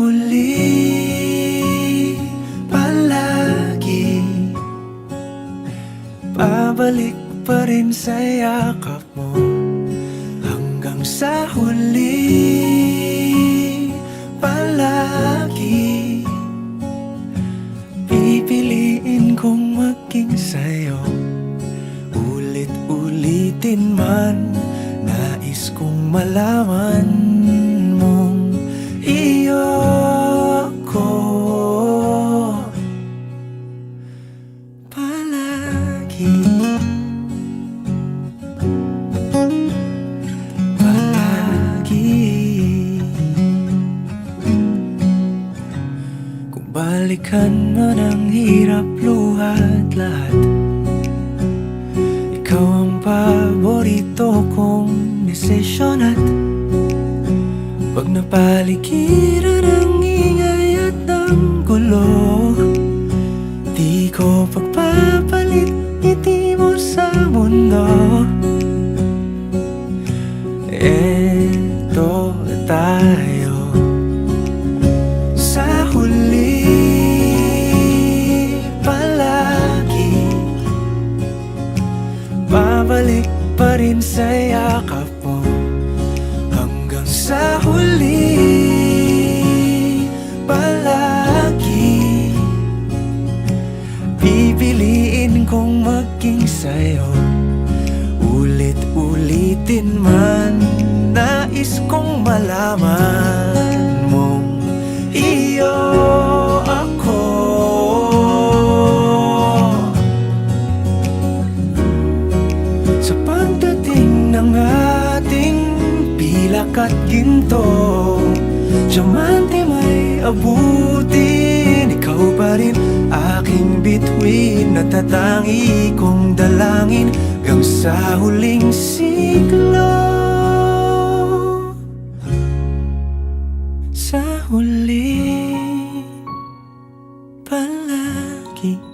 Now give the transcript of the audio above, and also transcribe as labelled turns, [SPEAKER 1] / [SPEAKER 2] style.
[SPEAKER 1] huli Palagi. Pabalik pa rin sa yakap mo Hanggang sa huli Palagi. Pipiliin kong maging sa'yo Ulit-ulitin man Nais kong malaman Palagi Kung balikan man ang hirap luhat lahat. Ikaw ang paborito kong desisyon at Pag napaligiran Eto tayo. Sa huli palagi Babalik pa rin sa yakap mo. Hanggang sa huli Palagi Pipiliin kong maging sa'yo. Ulit-ulitin man malaman mong Iyo ako. Sa pagdating ng ating pilak at ginto Diamante may abutin Ikaw pa rin aking bituin. Natatangi kong dalangin Hanggang sa huling siglo 你